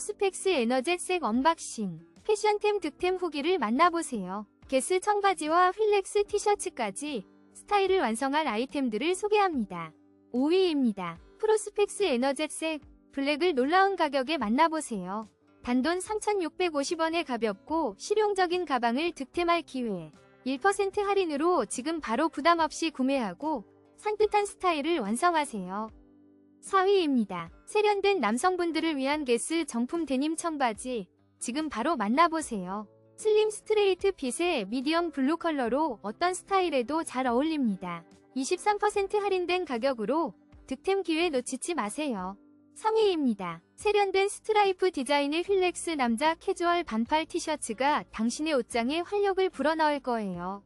프로스펙스 에너젯색 언박싱, 패션템 득템 후기를 만나보세요. 게스 청바지와 휠렉스 티셔츠까지 스타일을 완성한 아이템들을 소개합니다. 5위입니다. 프로스펙스 에너젯색 블랙을 놀라운 가격에 만나보세요. 단돈 3,650원에 가볍고 실용적인 가방을 득템할 기회. 1% 할인으로 지금 바로 부담 없이 구매하고 산뜻한 스타일을 완성하세요. 4위입니다. 세련된 남성분들을 위한 게스 정품 데님 청바지 지금 바로 만나보세요. 슬림 스트레이트 핏의 미디엄 블루 컬러로 어떤 스타일에도 잘 어울립니다. 23% 할인된 가격으로 득템 기회 놓치지 마세요. 3위입니다. 세련된 스트라이프 디자인의 휠렉스 남자 캐주얼 반팔 티셔츠가 당신의 옷장에 활력을 불어넣을 거예요.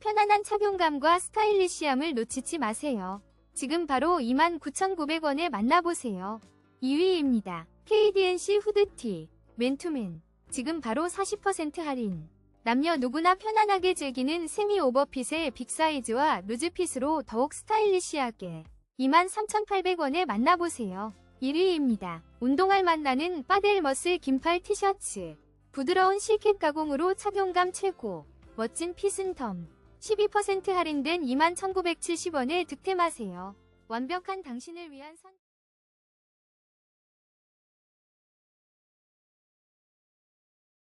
편안한 착용감과 스타일리시함을 놓치지 마세요. 지금 바로 29,900원에 만나보세요. 2위입니다. KDNC 후드티 맨투맨 지금 바로 40% 할인 남녀 누구나 편안하게 즐기는 세미 오버핏의 빅사이즈와 루즈핏으로 더욱 스타일리시하게 23,800원에 만나보세요. 1위입니다. 운동할 만나는 빠델머슬 긴팔 티셔츠 부드러운 실캡 가공으로 착용감 최고 멋진 핏은 텀 12% 할인된 21,970원에 득템하세요. 완벽한 당신을 위한 선